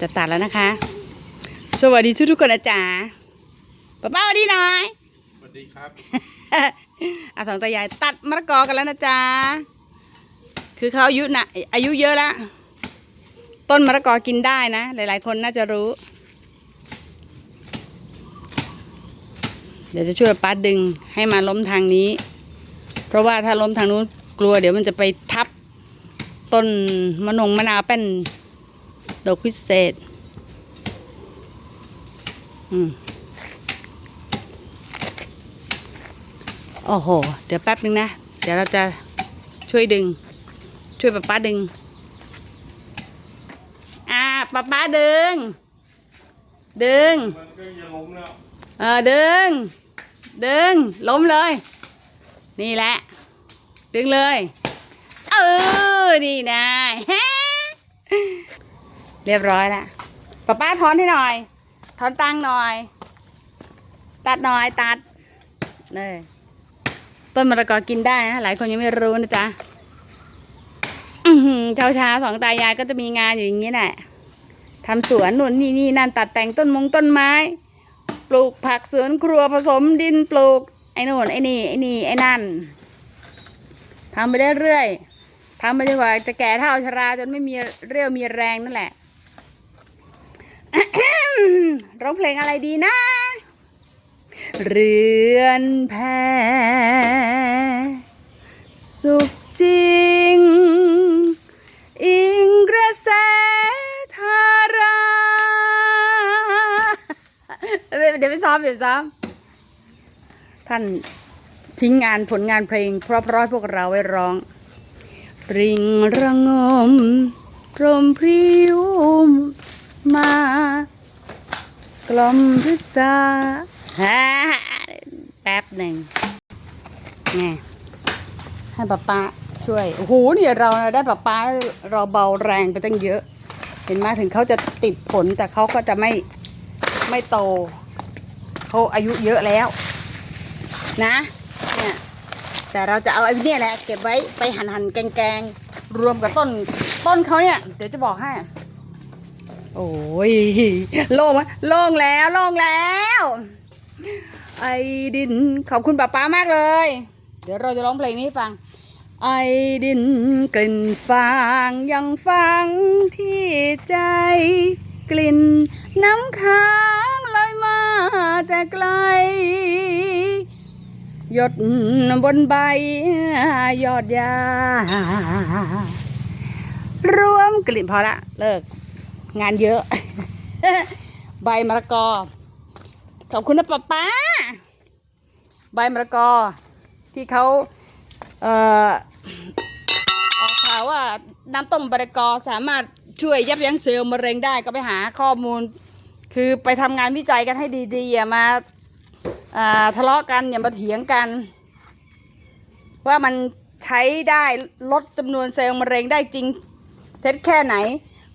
จะตัดแล้วนะคะ สวัสดีทุกทุกๆคนนะจ๊ะป้าป้าสวัสดีหน่อยสวัสดีครับอาสองตายายตัดมะละกอกันแล้วนะจ๊ะคือเขาอายุนะอายุเยอะแล้วต้นมะละกอกินได้นะ หลาย ๆ คนน่าจะรู้ เดี๋ยวจะช่วยป้าดึงให้มาล้มทางนี้ เพราะว่าถ้าล้มทางนู้นกลัวเดี๋ยวมันจะไปทับต้นมะนงมะนาวเป็น ดอกพิเศษ อืมโอ้โห เดี๋ยวแป๊บนึงนะ เดี๋ยวเราจะช่วยดึง ช่วยป้าป้าดึง อ่าป้าป้าดึง ดึง มันก็จะล้มแล้ว เออดึง ดึง ล้มเลย นี่แหละ ดึงเลย เออ นี่นะ เรียบร้อยแล้วป้าป้าถอนให้หน่อยถอนตังหน่อย ตัดหน่อยตัดเลยต้นมะละกอกินได้นะหลายคนยังไม่รู้นะจ๊ะเช้าเช้าๆสองตายายก็จะมีงานอยู่อย่างนี้แหละทำสวนนู่นนี่นี่นั่นตัดแต่งต้นมงต้นไม้ ปลูกผักสวนครัวผสมดินปลูก ไอ้นู่นไอ้นี่ไอ้นี่ไอ้นั่นทำไปเรื่อยๆทำไปจนกว่าจะแก่เท่าชราจนไม่มีเรี่ยวมีแรงนั่นแหละ ร้องเพลงอะไรดีนะ เรือนแพสุขจริง อิงกระแสทาราเดี๋ยวไปซ้อมเดี๋ยวซ้อมท่านทิ้งงานผลงานเพลง เพราะเพราะให้พวกเราไว้ร้องปริงระงม พรมพริ้ว มากล่อมพิษาฮ่าแป๊บหนึ่งไงให้ป้าป้าช่วย โอ้โหเนี่ยเราได้ป้าป้าเราเบาแรงไปตั้งเยอะ เห็นไหมถึงเขาจะติดผลแต่เขาก็จะไม่ไม่โตเขาอายุเยอะแล้ว นะเนี่ยแต่เราจะเอาไอ้เนี่ยแหละ เก็บไว้ไปหั่นหั่นแกงแกงรวมกับต้นต้นเขาเนี่ย เดี๋ยวจะบอกให้ โอ้ยโล่งไหมโล่งแล้วโล่งแล้ว ไอ้ดินขอบคุณป้าป้ามากเลย เดี๋ยวเราจะร้องเพลงนี้ให้ฟัง ไอ้ดินกลิ่นฟางยังฟังที่ใจ กลิ่นน้ำค้างลอยมาแต่ไกล หยดบนใบยอดยารวมกลิ่นพอละเลิก งานเยอะ ใบมะละกอ ขอบคุณนะป้าป้า ใบมะละกอที่เขาเอ่อออกข่าวว่าน้ำต้มมะละกอสามารถช่วยยับยั้งเซลล์มะเร็งได้ก็ไปหาข้อมูล คือไปทำงานวิจัยกันให้ดีๆอย่ามาอ่าทะเลาะกันอย่ามาเถียงกัน ว่ามันใช้ได้ลดจำนวนเซลล์มะเร็งได้จริงเท็จแค่ไหน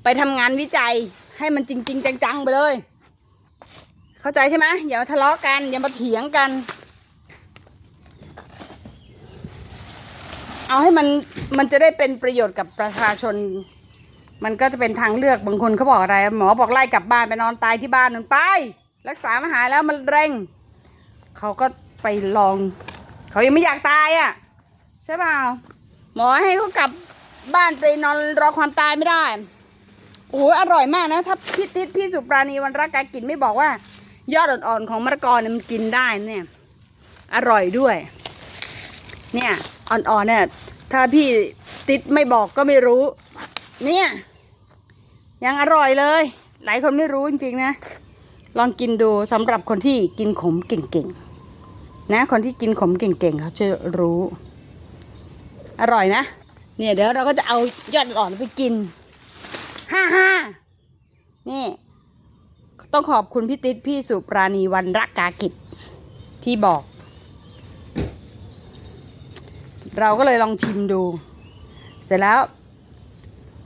ไปทำงานวิจัยให้มันจริง ๆ จัง ๆ ไปเลย เข้าใจใช่ไหมอย่ามาทะเลาะกัน อย่ามาเถียงกัน เอาให้มันมันจะได้เป็นประโยชน์กับประชาชน มันก็จะเป็นทางเลือกบางคนเขาบอกอะไร หมอบอกไล่กลับบ้านไปนอนตายที่บ้านนั่นไป รักษาไม่หายแล้วมันเร่งเขาก็ไปลอง เขายังไม่อยากตายอะ ใช่เปล่าหมอให้เขากลับบ้านไปนอนรอความตายไม่ได้ โอ้ยอร่อยมากนะ ถ้าพี่ติดพี่สุปราณีวันรักการกินไม่บอกว่า ยอดอ่อนๆของมะละกอเนี่ยมันกินได้เนี่ย อร่อยด้วย เนี่ยอ่อนๆเนี่ยถ้าพี่ติดไม่บอกก็ไม่รู้ เนี่ย ยังอร่อยเลย หลายคนไม่รู้จริงๆนะ ลองกินดูสำหรับคนที่กินขมเก่งๆนะ คนที่กินขมเก่งๆเขาจะรู้ อร่อยนะ เนี่ยเดี๋ยวเราก็จะเอายอดอ่อนไปกิน ห้าห้านี่ ต้องขอบคุณพี่ติ๊ดพี่สุปราณีวันรักกากิจที่บอก เราก็เลยลองชิมดู เสร็จแล้ว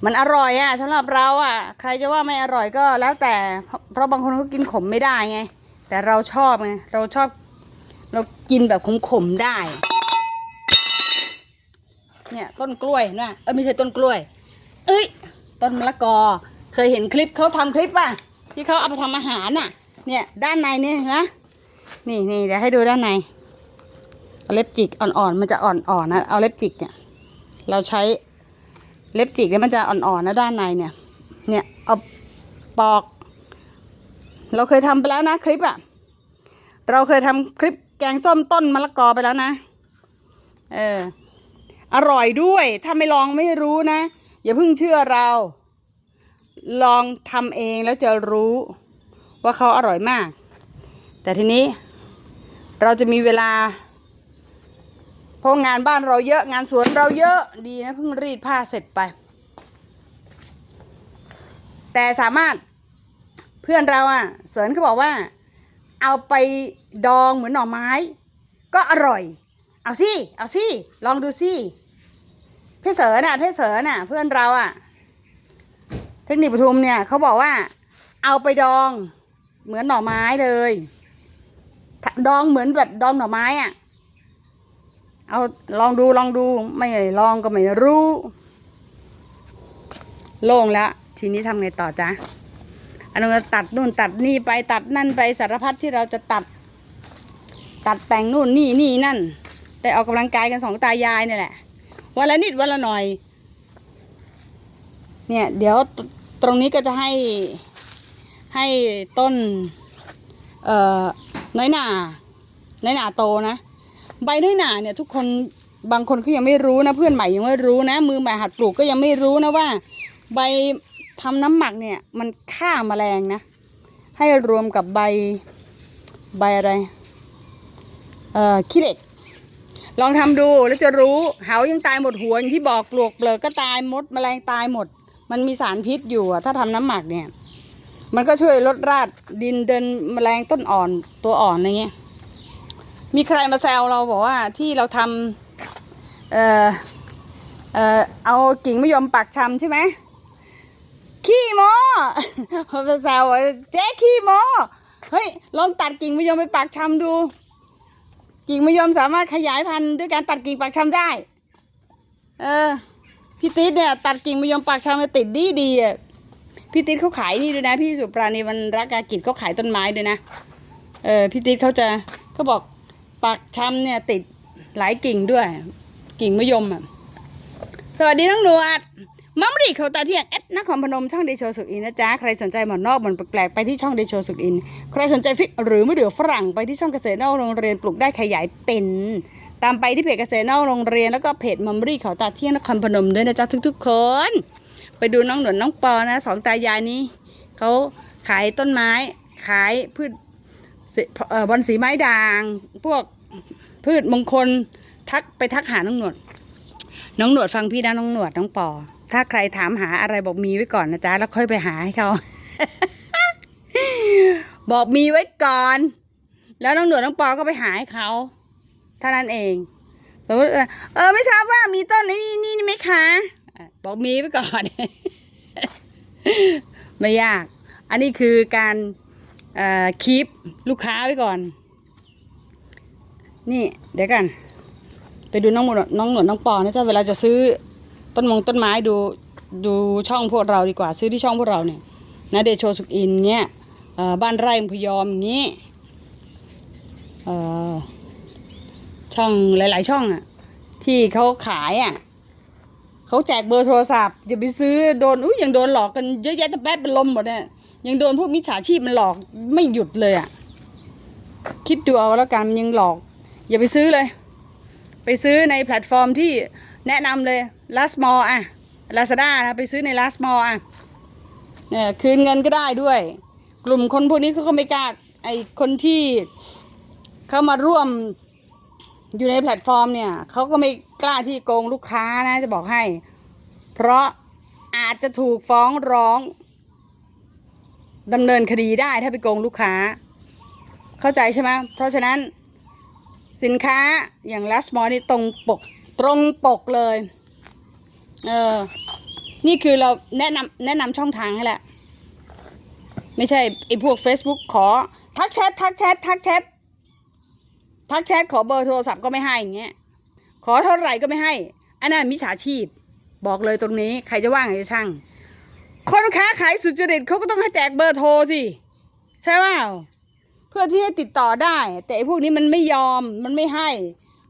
มันอร่อยอะสำหรับเราอะใครจะว่าไม่อร่อยก็แล้วแต่ เพราะบางคนเขากินขมไม่ได้ไง แต่เราชอบไงเราชอบ เรากินแบบขมๆได้ เนี่ยต้นกล้วยเห็นะเออไม่ใช่ต้นกล้วย เอ้ย ต้นมะละกอ เคยเห็นคลิปเขาทำคลิปป่ะ ที่เขาเอาไปทำอาหารน่ะ เนี่ยด้านในเนี่ยนะนี่นี่เดี๋ยวให้ดูด้านในเอาเล็บจิกอ่อนๆมันจะอ่อนๆนะเอาเล็บจิกเนี่ย เราใช้เล็บจิกเนี่ยมันจะอ่อนๆนะด้านในเนี่ย เนี่ยเอาปอก เราเคยทำไปแล้วนะคลิปอะเราเคยทำคลิปแกงส้มต้นมะละกอไปแล้วนะ เออ อร่อยด้วย ถ้าไม่ลองไม่รู้นะ อย่าเพิ่งเชื่อเรา ลองทำเองแล้วจะรู้ว่าเขาอร่อยมาก แต่ทีนี้เราจะมีเวลา เพราะงานบ้านเราเยอะงานสวนเราเยอะดีนะเพิ่งรีดผ้าเสร็จไป แต่สามารถเพื่อนเราอะ่ะเสริญเขาบอกว่า เอาไปดองเหมือนหน่อไม้ ก็อร่อย เอาสิ เอาสิ ลองดูสิ พี่เสริญน่ะพี่เสริญน่ะ เพื่อนเราอะ เทคนิคปทุมเนี่ยเขาบอกว่า เอาไปดอง เหมือนหน่อไม้เลย ดองเหมือนแบบดองหน่อไม้อะ เอาลองดูลองดูไม่ลองก็ไม่รู้ โล่งแล้วทีนี้ทำไงต่อจ๊ะอันนั้นตัดนู่นตัดนี่ไปตัดนั่นไปสารพัดที่เราจะตัด ตัดแต่งนู่นนี่นี่นั่น ได้ออกกำลังกายกันสองตายายเนี่ยแหละ วันละนิดวันละหน่อย เนี่ย เดี๋ยวตรงนี้ก็จะให้ให้ต้น เอ่อน้อยหนาน้อยหนาโตนะ ใบน้อยหนาเนี่ย ทุกคนบางคนเขายังไม่รู้นะ เพื่อนใหม่ยังไม่รู้นะ มือใหม่หัดปลูกก็ยังไม่รู้นะว่า ใบทำน้ำหมักเนี่ย มันฆ่าแมลงนะ ให้รวมกับใบใบอะไร เอ่อขี้เหล็ก ลองทำดูแล้วจะรู้ เหายังตายหมดหัวอย่างที่บอกปลวกเปลือกก็ตายมดแมลงตายหมด มันมีสารพิษอยู่อะถ้าทำน้ำหมักเนี่ย มันก็ช่วยลดราดดินเดินแมลงต้นอ่อนตัวอ่อนอะไรเงี้ยมีใครมาแซวเราบอกว่าที่เราทำเอ่อเอ่อเอากิ่งมะยมปักชำใช่ไหมขี้โมเขามาแซวว่าเจ๊ขี้โมเฮ้ยลองตัดกิ่งมะยมไปปักชำดู กิ่งมะยมสามารถขยายพันธุ์ด้วยการตัดกิ่งปักชำได้ เออพี่ติ๊ดเนี่ยตัดกิ่งมะยมปักชำมาติดดีดีอะพี่ติ๊ดเขาขายนี่ด้วยนะ พี่สุปราณีวันรักอากิจเขาขายต้นไม้ด้วยนะ เออพี่ติ๊ดเขาจะเขาบอกปักชำเนี่ยติดหลายกิ่งด้วย กิ่งมะยมอะสวัสดีน้องหนวด มัมรีเขาตาเที่ยงแอดนครพนมช่องเดโชสุอินนะจ๊ะ ใครสนใจหมอนนอกหมอนแปลกๆ ไปที่ช่องเดโชสุอิน ใครสนใจฟิกหรือมะเดื่อฝรั่งไปที่ช่องเกษตรนอกโรงเรียนปลูกได้ขยายเป็น ตามไปที่เพจเกษตรนอกโรงเรียนแล้วก็เพจมัมรีเขาตาเที่ยงนครพนมด้วยนะจ๊ะทุกๆคน ไปดูน้องหนวดน้องปอนะสองตายายนี้เขาขายต้นไม้ขายพืชเอ่อบอนสีไม้ด่าง พวกพืชมงคลทักไปทักหาน้องหนวด น้องหนวดฟังพี่นะน้องหนวดน้องปอ ถ้าใครถามหาอะไรบอกมีไว้ก่อนนะจ๊ะ แล้วค่อยไปหาให้เขา บอกมีไว้ก่อน แล้วน้องหนวดน้องปอก็ไปหาให้เขาเท่านั้นเองสมมติเออไม่ทราบว่ามีต้นนี้นี่นี่ไหมคะบอกมีไว้ก่อน ไม่ยาก อันนี้คือการเอ่อคีปลูกค้าไว้ก่อน นี่เดี๋ยวกัน ไปดูน้องหนวดน้องหนวดน้องปอนะจ๊ะเวลาจะซื้อ ต้นมงต้นไม้ดูดูช่องพวกเราดีกว่า ซื้อที่ช่องพวกเราเนี่ยนะเดโชสุกอินเนี่ยบ้านไร่พยอมอย่างนี้ช่อช่องหลาย ๆ ช่องอะ ที่เขาขายอะเขาแจกเบอร์โทรศัพท์อย่าไปซื้อโดนอุ้ยยังโดนหลอกกันเยอะแยะแต่แป๊บเป็นลมหมดเนี่ยยังโดนพวกมิจฉาชีพมันหลอกไม่หยุดเลยอะคิดดูเอาแล้วกันมันยังหลอก อย่าไปซื้อเลย ไปซื้อในแพลตฟอร์มที่ แนะนำเลย last mall อะ Lazada นะไปซื้อใน last mall อะเนี่ยคืนเงินก็ได้ด้วย กลุ่มคนพวกนี้เขาก็ไม่กล้าไอคนที่เขามาร่วมอยู่ในแพลตฟอร์มเนี่ยเขาก็ไม่กล้าที่โกงลูกค้านะจะบอกให้ เพราะอาจจะถูกฟ้องร้องดำเนินคดีได้ถ้าไปโกงลูกค้า เข้าใจใช่ไหมเพราะฉะนั้นสินค้าอย่างลัสมอนี่ตรงปก ตรงปกเลย เออ นี่คือเราแนะนำแนะนำช่องทางให้แหละ ไม่ใช่ไอ้พวก Facebook ขอ ทักแชททักแชททักแชททักแชทขอเบอร์โทรศัพท์ก็ไม่ให้อย่างเงี้ย ขอเท่าไหร่ก็ไม่ให้ อันนั้นมิจฉาชีพ บอกเลยตรงนี้ ใครจะว่างใครจะช่าง คนค้าขายสุจริตเขาก็ต้องให้แจกเบอร์โทรสิ ใช่เปล่าเพื่อที่ให้ติดต่อได้ แต่ไอ้พวกนี้มันไม่ยอมมันไม่ให้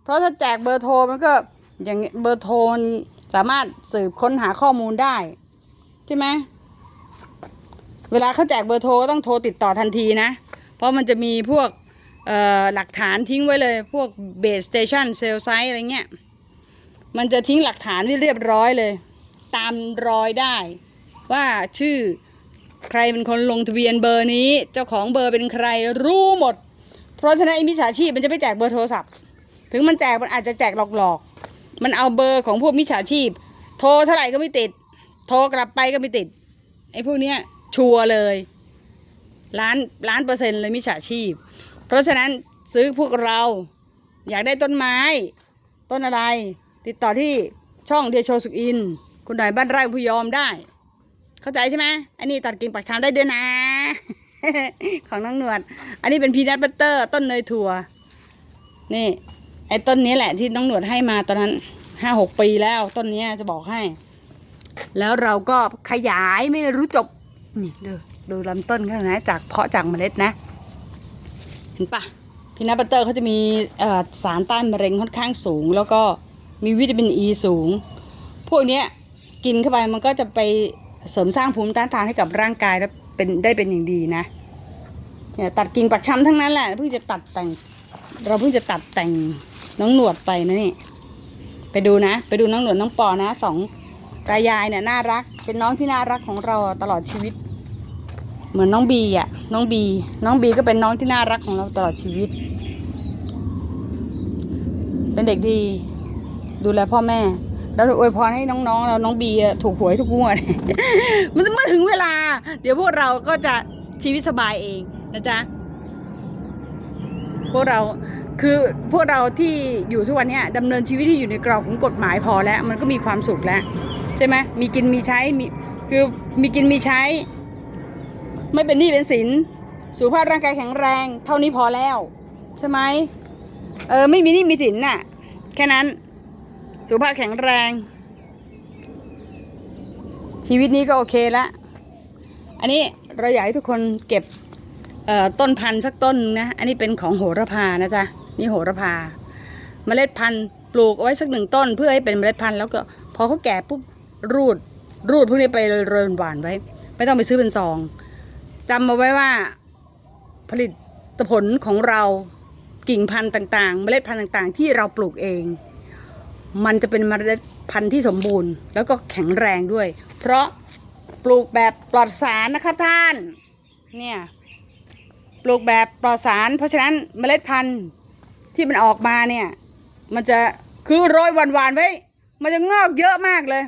เพราะถ้าแจกเบอร์โทรมันก็ อย่างเบอร์โทรสามารถสืบค้นหาข้อมูลได้ใช่ไหมเวลาเขาแจกเบอร์โทรต้องโทรติดต่อทันทีนะ เพราะมันจะมีพวกหลักฐานทิ้งไว้เลย พวกเบสสเตชันเซลไซต์อะไรเงี้ย มันจะทิ้งหลักฐานไว้เรียบร้อยเลย ตามรอยได้ ว่าชื่อใครเป็นคนลงทะเบียนเบอร์นี้ เจ้าของเบอร์เป็นใครรู้หมด เพราะฉะนั้นไอ้มิจฉาชีพมันจะไม่แจกเบอร์โทรศัพท์ ถึงมันแจกมันอาจจะแจกหลอก มันเอาเบอร์ของพวกมิจฉาชีพ โทรเท่าไหร่ก็ไม่ติด โทรกลับไปก็ไม่ติด ไอ้พวกเนี้ยชัวร์เลยล้านล้านเปอร์เซ็นต์เลยมิจฉาชีพ เพราะฉะนั้นซื้อพวกเราอยากได้ต้นไม้ ต้นอะไร ติดต่อที่ช่องเดโชสุกอิน คุณหน่อยบ้านไร่ผู้ยอมได้ เข้าใจใช่ไหมอันนี้ตัดกิ่งปักชามได้ด้วยนะ ของน้องหนวด อันนี้เป็นพีนัทบัตเตอร์ ต้นเนยถั่ว นี่ ไอ้ต้นนี้แหละที่น้องหนวดให้มาตอนนั้นห้าหกปีแล้วต้นนี้จะบอกให้ แล้วเราก็ขยายไม่รู้จบ นี่ดูดูลำต้นเขานะจากเพาะจากเมล็ดนะ เห็นปะพีนัทบัตเตอร์เขาจะมีสารต้านมะเร็งค่อนข้างสูง แล้วก็มีวิตามินอ e ีสูง พวกนี้กินเข้าไปมันก็จะไปเสริมสร้างภูมิต้านทานให้กับร่างกายแล้วเป็นได้เป็นอย่างดีนะเนี่ยตัดกิ่งปักช้ำทั้งนั้นแหละเพิ่งจะตัดแต่ง เราเพิ่งจะตัดแต่ง น้องหนวดไปนะนี่ ไปดูนะ ไปดูน้องหนวดน้องปอนะสองตายายเนี่ยน่ารัก เป็นน้องที่น่ารักของเราตลอดชีวิต เหมือนน้องบีอะ น้องบี น้องบีก็เป็นน้องที่น่ารักของเราตลอดชีวิต เป็นเด็กดี ดูแลพ่อแม่แล้วอวยพรให้น้องๆเราน้องบีถูกหวยทุกงวดมันเมื่อถึงเวลา เดี๋ยวพวกเราก็จะชีวิตสบายเองนะจ๊ะ พวกเราคือพวกเราที่อยู่ทุกวันนี้ดำเนินชีวิตที่อยู่ในกรอบของกฎหมายพอแล้ว มันก็มีความสุขแล้ว ใช่ไหมมีกินมีใช้มีคือมีกินมีใช้ ไม่เป็นหนี้เป็นสินสุขภาพร่างกายแข็งแรง เท่านี้พอแล้ว ใช่ไหมเออไม่มีหนี้มีสินน่ะ แค่นั้น สุขภาพแข็งแรง ชีวิตนี้ก็โอเคละอันนี้เราอยากให้ทุกคนเก็บ ต้นพันธุ์สักต้นนะ อันนี้เป็นของโหระพานะจ๊ะ นี่โหระพา เมล็ดพันธุ์ปลูกเอาไว้สักหนึ่งต้น เพื่อให้เป็นเมล็ดพันธุ์แล้วก็พอเขาแก่ปุ๊บรูดรูดพวกนี้ไปเลยเรยหวานไว้ ไม่ต้องไปซื้อเป็นซองจำมาไว้ว่าผลิตผลของเรากิ่งพันธุ์ต่างๆ เมล็ดพันธุ์ต่างๆ ที่เราปลูกเอง มันจะเป็นเมล็ดพันธุ์ที่สมบูรณ์แล้วก็แข็งแรงด้วย เพราะปลูกแบบปลอดสารนะครับท่าน เนี่ย ปลูกแบบปลอดสาร เพราะฉะนั้นเมล็ดพันธุ์ที่มันออกมาเนี่ย มันจะคือโรยหวานๆไว้ มันจะงอกเยอะมากเลย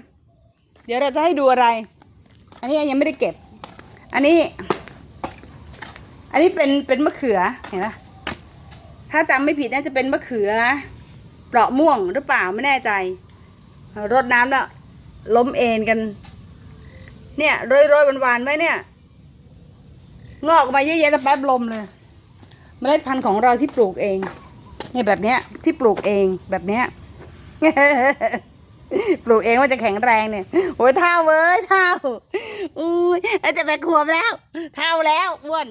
เดี๋ยวเราจะให้ดูอะไร อันนี้ยังไม่ได้เก็บ อันนี้ อันนี้เป็นเป็นมะเขือเห็นไหมถ้าจำไม่ผิดน่าจะเป็นมะเขือเปราะม่วงหรือเปล่าไม่แน่ใจ รดน้ำแล้วล้มเอนกัน เนี่ยโรยโรยๆหวานๆไว้เนี่ย งอกออกมาเยอะแยะแต่แป๊บลมเลยเมล็ดพันธุ์ของเราที่ปลูกเองเนี่ยแบบเนี้ยที่ปลูกเองแบบเนี้ยปลูกเองว่าจะแข็งแรงเนี่ยโอ้ยเท่าเว้ยเท่าอุ้ยอาจจะแปขวบแล้ว เท่าแล้วอ้วน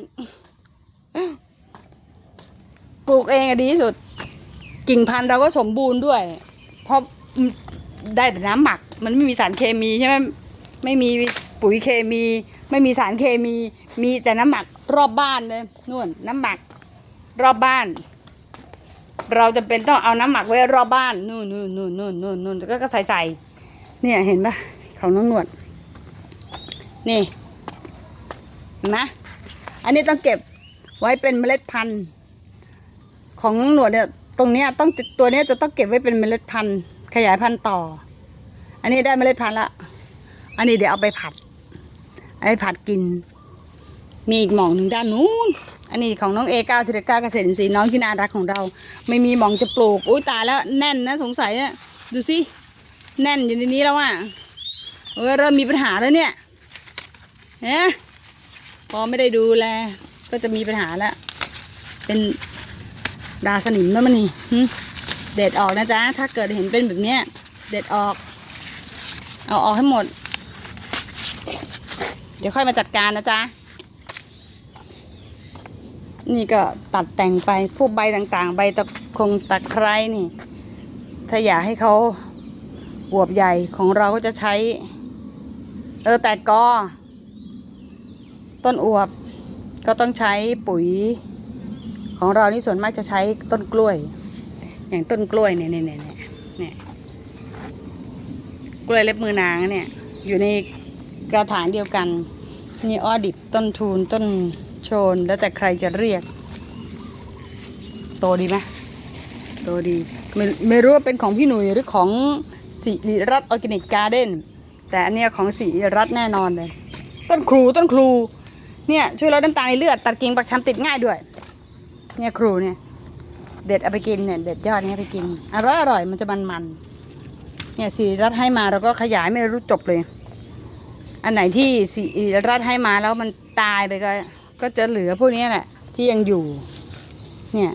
ปลูกเองอะดีที่สุด กิ่งพันธุ์เราก็สมบูรณ์ด้วย เพราะได้แต่น้ำหมัก มันไม่มีสารเคมีใช่ไหมไม่มีปุ๋ยเคมี ไม่มีสารเคมี มีแต่น้ำหมักรอบบ้านเลยนู่นน้ำหมักรอบบ้าน เราจะเป็นต้องเอาน้ำหมักไว้รอบบ้านนู่นนู่นนู่นนู่นนู่นนู่นแล้วก็ใส่ใส่เนี่ยเห็นปะของน้องหนวด นี่นไหมอันนี้ต้องเก็บไว้เป็นเมล็ดพันธุ์ ของน้องหนวดเนี่ยตรงเนี้ยต้องตัวเนี้ยจะต้องเก็บไว้เป็นเมล็ดพันธุ์ ขยายพันธุ์ต่อ อันนี้ได้เมล็ดพันธุ์ละ อันนี้เดี๋ยวเอาไปผัด เอาไปผัดกิน มีอีกหม่องหนึ่งด้านนู้น อันนี้ของน้องเอเก้าธีรก้าเกษตรอินทรีน้องที่น่ารักของเรา ไม่มีหม่องจะปลูก อุ้ยตายแล้วแน่นนะสงสัยอะดูสิ แน่นอยู่ในนี้แล้วอะเออเริ่มมีปัญหาแล้วเนี่ยเนะพอไม่ได้ดูแล ก็จะมีปัญหาแล้ว เป็นดาสนิมแล้วมันนี่เด็ดออกนะจ๊ะ ถ้าเกิดเห็นเป็นแบบเนี้ย เด็ดออก เอาออกให้หมด เดี๋ยวค่อยมาจัดการนะจ๊ะ นี่ก็ตัดแต่งไปพวกใบต่างๆ ใบตะคงตะไคร้นี่ ถ้าอยากให้เขาอวบใหญ่ของเราก็จะใช้ เออแต่กอ ต้นอวบ ก็ต้องใช้ปุ๋ย ของเรานี่ส่วนมากจะใช้ต้นกล้วย อย่างต้นกล้วยเนี่ยเนี่ยเนี่ยเนี่ยเนี่ยกล้วยเล็บมือนางเนี่ย อยู่ใน กระถางเดียวกัน มีออดิบต้นทูนต้นโชน แล้วแต่ใครจะเรียก โตดีไหมโตดีไม่ไม่รู้ว่าเป็นของพี่หนุ่ยหรือของสิริรัตน์ออร์แกนิกการ์เด้นแต่อันเนี้ยของสิริรัตน์แน่นอนเลย ต้นครูต้นครู เนี่ยช่วยลดน้ำตาลในเลือดตัดกิ่งปักชำติดง่ายด้วย เนี่ยครูเนี่ย เด็ดเอาไปกินเนี่ยเด็ดยอดเนี้ไปกินอร่อยอร่อยมันจะมันมันๆเนี่ยสิริรัตน์ให้มาเราก็ขยายไม่รู้จบเลย อันไหนที่สิริรัตน์ให้มาแล้วมันตายไปก็ก็จะเหลือพวกนี้แหละ ที่ยังอยู่ เนี่ย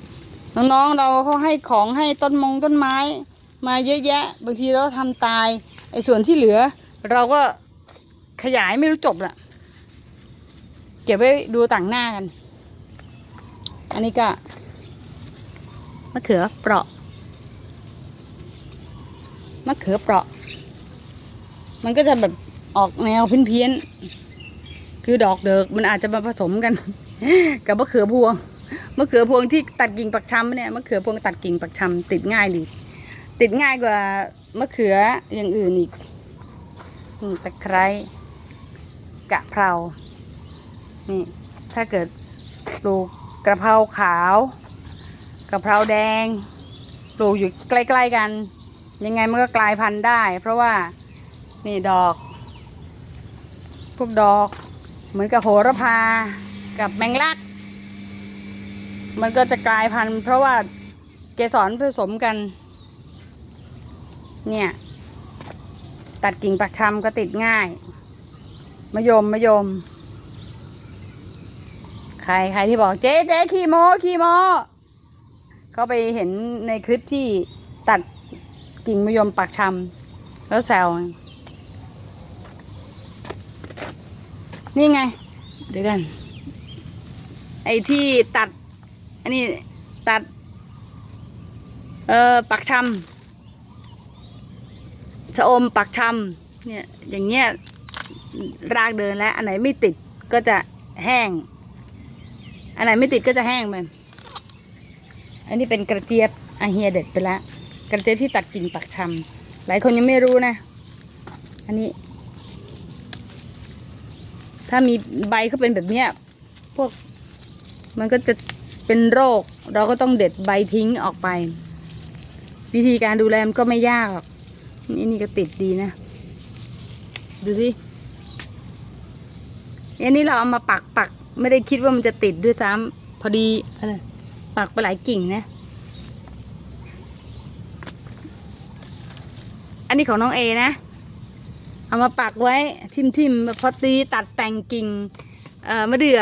น้องๆเราเขาให้ของให้ต้นมงต้นไม้ มาเยอะแยะ บางทีเราทำตายไอ้ส่วนที่เหลือ เราก็ขยายไม่รู้จบละเก็บไว้ดูต่างหน้ากัน อันนี้ก็มะเขือเปราะมะเขือเปราะ มันก็จะแบบ ออกแนวเพี้ยนๆคือดอกเดิกมันอาจจะมาผสมกัน กับมะเขือพวงมะเขือพวงที่ตัดกิ่งปักชำเนี่ยมะเขือพวงตัดกิ่งปักชำติดง่ายดี ติดง่ายกว่ามะเขืออย่างอื่นอีกตะไคร้กะเพรานี่ถ้าเกิดปลูกกระเพราขาวกระเพราแดงปลูกอยู่ใกล้ ๆกัน ยังไงมันก็กลายพันธุ์ได้ เพราะว่านี่ดอก พวกดอก เหมือนกับโหระพากับแมงลัก มันก็จะกลายพันธุ์เพราะว่าเกสรผสมกัน เนี่ย ตัดกิ่งปักชำก็ติดง่ายมะยมมะยม ใครใครที่บอกเจ๊เจ๊ขี้โมขี้โมเขาไปเห็นในคลิปที่ตัดกิ่งมะยมปักชำแล้วแซว นี่ไง เดี๋ยวกัน ไอ้ที่ตัด อันนี้ตัด เอ่อปักชำชะอมปักชำเนี่ย อย่างเงี้ย รากเดินแล้ว อันไหนไม่ติดก็จะแห้ง อันไหนไม่ติดก็จะแห้งไปอันนี้เป็นกระเจี๊ยบอาเฮียเด็ดไปแล้ว กระเจี๊ยบที่ตัดกิ่งปักชำหลายคนยังไม่รู้นะ อันนี้ ถ้ามีใบเขาเป็นแบบเนี้ยพวกมันก็จะเป็นโรค เราก็ต้องเด็ดใบทิ้งออกไป วิธีการดูแลมันก็ไม่ยากหรอกนี่นี่ก็ติดดีนะ ดูสิอันนี้เราเอามาปักปักไม่ได้คิดว่ามันจะติดด้วยซ้ำพอดีอะไรปักไปหลายกิ่งนะ อันนี้ของน้องเอนะ เอามาปักไว้ทิมทิมพอตีตัดแต่งกิ่งเมะเดื่อ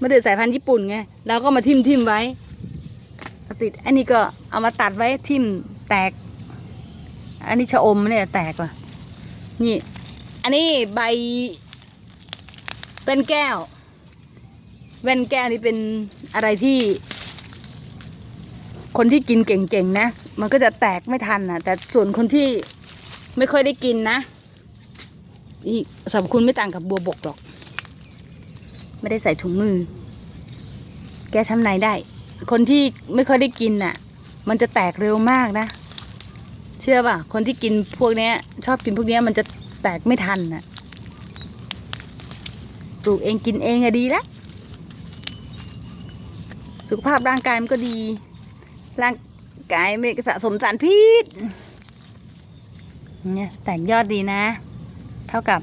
มะเดื่อสายพันธุ์ญี่ปุ่นไงแล้วก็มาทิมทิมไว้ติดอันนี้ก็เอามาตัดไว้ทิมแตก อันนี้ชะอมเนี่ยแตกว่ะนี่ อันนี้ใบเป็นแก้ว แว่นแก้วนี่เป็นอะไรที่ คนที่กินเก่งๆนะ มันก็จะแตกไม่ทันนะแต่ส่วนคนที่ไม่ค่อยได้กินนะ นี่สรรพคุณไม่ต่างกับบัวบกหรอก ไม่ได้ใส่ถุงมือ แก้ช้ำในได้ คนที่ไม่ค่อยได้กินน่ะ มันจะแตกเร็วมากนะ เชื่อป่ะ คนที่กินพวกเนี้ยชอบกินพวกเนี้ยมันจะแตกไม่ทันน่ะปลูกเองกินเองอะดีแล้วสุขภาพร่างกายมันก็ดี ร่างกายไม่สะสมสารพิษเนี่ยแต่งยอดดีนะ เท่ากับ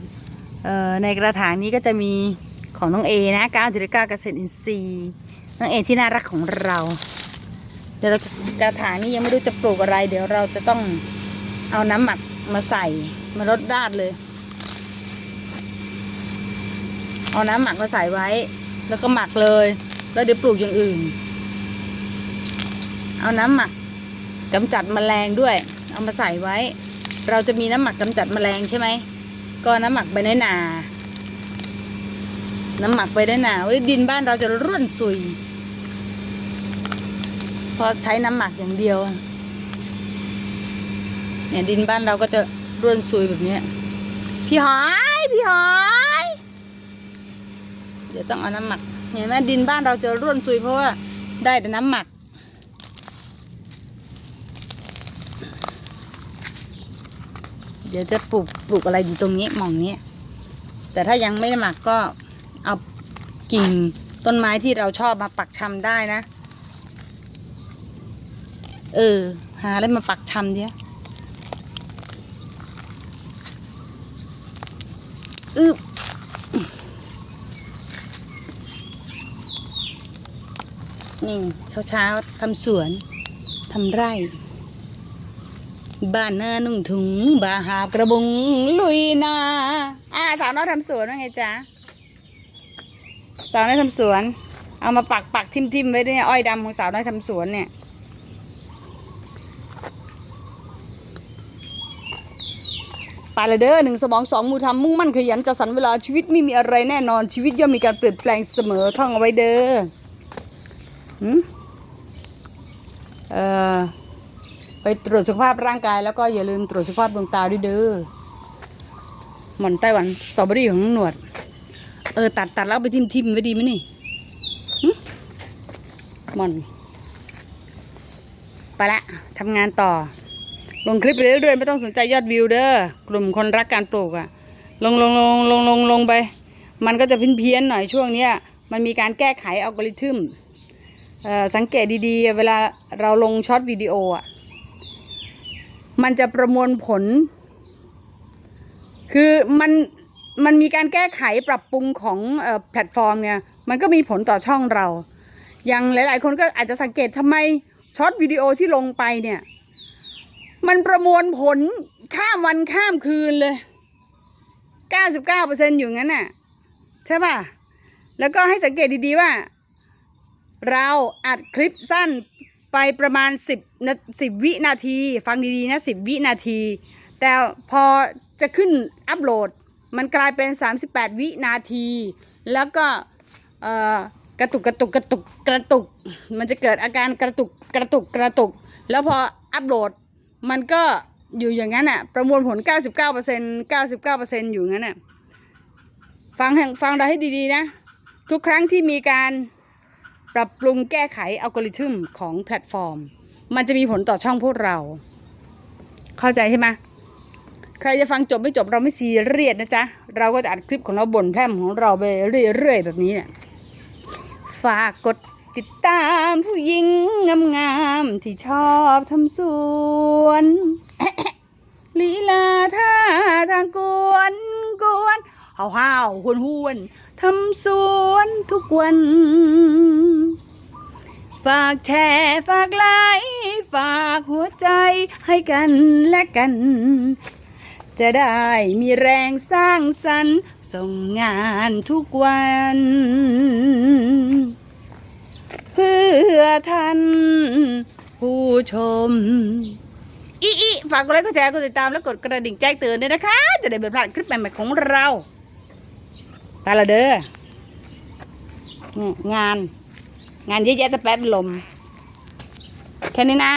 ในกระถางนี้ก็จะมีของน้องเอนะก้าวจุดเก้าเกษตรอินทรีย์น้องเอที่น่ารักของเรา เดี๋ยวเรากระถางนี้ยังไม่รู้จะปลูกอะไร เดี๋ยวเราจะต้องเอาน้ำหมักมาใส่มาลดราดเลย เอาน้ำหมักมาใส่ไว้ แล้วก็หมักเลย แล้วเดี๋ยวปลูกอย่างอื่น เอาน้ำหมักกำจัดแมลงด้วย เอามาใส่ไว้ เราจะมีน้ำหมักกำจัดแมลงใช่ไหม ก็น้ำหมักใบน้นา น้ำหมักไปได้นาเว้ยดินบ้านเราจะร่วนซุยเพราะใช้น้ำหมักอย่างเดียว เนี่ยดินบ้านเราก็จะร่วนซุยแบบนี้พี่หอยพี่หอยเดี๋ยวต้องเอาน้ำหมักเห็นไหมดินบ้านเราจะร่วนซุยเพราะว่าได้แต่น้ำหมัก เดี๋ยวจะปลูกปลูกอะไรอยู่ตรงนี้หมองนี้ แต่ถ้ายังไม่หมักก็เอากิ่งต้นไม้ที่เราชอบมาปักชำได้นะ เออ หาอะไรมาปักชำเดียวอึบนี่เช้าเช้าๆทำสวนทำไร่ บ้านนานุ่งถุงบาหาบกระบุงลุยนาอ่าสาวน้อยทำสวนว่าไงจ๊ะสาวน้อยทำสวน เอามาปักปักทิมทิมไว้ด้วยอ้อยดำของสาวน้อยทำสวนเนี่ยไปเลยเด้อหนึ่งสมองสองมือทำมุ่งมั่นขยันจะสรรเวลาชีวิตไม่มีอะไรแน่นอนชีวิตย่อมมีการเปลี่ยนแปลงเสมอท่องเอาไว้เด้อหืมเออ ไปตรวจสุขภาพร่างกายแล้วก็อย่าลืมตรวจสุขภาพดวงตาด้วยเด้อหมอนไต้หวันสตรอเบอรี่ของหนวด เออ ตัดตัดแล้วไปทิมทิมไว้ดีไหมนี่หึหมอน ไปละทำงานต่อ ลงคลิปไปเรื่อยๆไม่ต้องสนใจยอดวิวเด้อกลุ่มคนรักการปลูกอะลงลงลงลงลงลงไป มันก็จะเพี้ยนเพี้ยนๆหน่อยช่วงเนี้ยมันมีการแก้ไขอัลกอริทึมสังเกตดีๆ เวลาเราลงช็อตวิดีโออะ มันจะประมวลผล คือมันมันมีการแก้ไขปรับปรุงของแพลตฟอร์มไงมันก็มีผลต่อช่องเรา อย่างหลาย ๆ คนก็อาจจะสังเกตทำไมช็อตวิดีโอที่ลงไปเนี่ย มันประมวลผลข้ามวันข้ามคืนเลย 99%อยู่งั้นน่ะ ใช่ป่ะ แล้วก็ให้สังเกตดี ๆ ว่า เราอัดคลิปสั้น ไปประมาณ 10นา10วินาที ฟังดีๆนะ10 วินาที แต่พอจะขึ้นอัปโหลด มันกลายเป็น 38 วินาที แล้วก็กระตุกกระตุกกระตุกกระตุก มันจะเกิดอาการกระตุกกระตุกกระตุก แล้วพออัปโหลดมันก็อยู่อย่างนั้นอะประมวลผล 99% 99%อยู่อย่างนั้นอะฟังให้ฟังเราให้ดีๆนะ ทุกครั้งที่มีการ ปรับปรุงแก้ไขอัลกอริทึมของแพลตฟอร์ม มันจะมีผลต่อช่องพวกเรา เข้าใจใช่ไหมใครจะฟังจบไม่จบเราไม่ซีเรียสนะจ๊ะ เราก็จะอัดคลิปของเราบนแพร่มของเราไปเรื่อยๆแบบนี้เนี่ยฝากกดติดตามผู้หญิงงามๆที่ชอบทำสวน ห้าวห้าวหวนหวนทำสวนทุกวัน ฝากแชร์ฝากไลค์ฝากหัวใจให้กันและกัน จะได้มีแรงสร้างสรรค์ส่งงานทุกวัน เพื่อท่านผู้ชมอีอีฝากกดไลค์กดแชร์กดติดตามและกดกระดิ่งแจ้งเตือนด้วยนะคะ จะได้ไม่พลาดคลิปใหม่ๆของเรา ไปละเด้อนี่งาน งานเยอะแยะแต่แป๊บลม แค่นี้นะ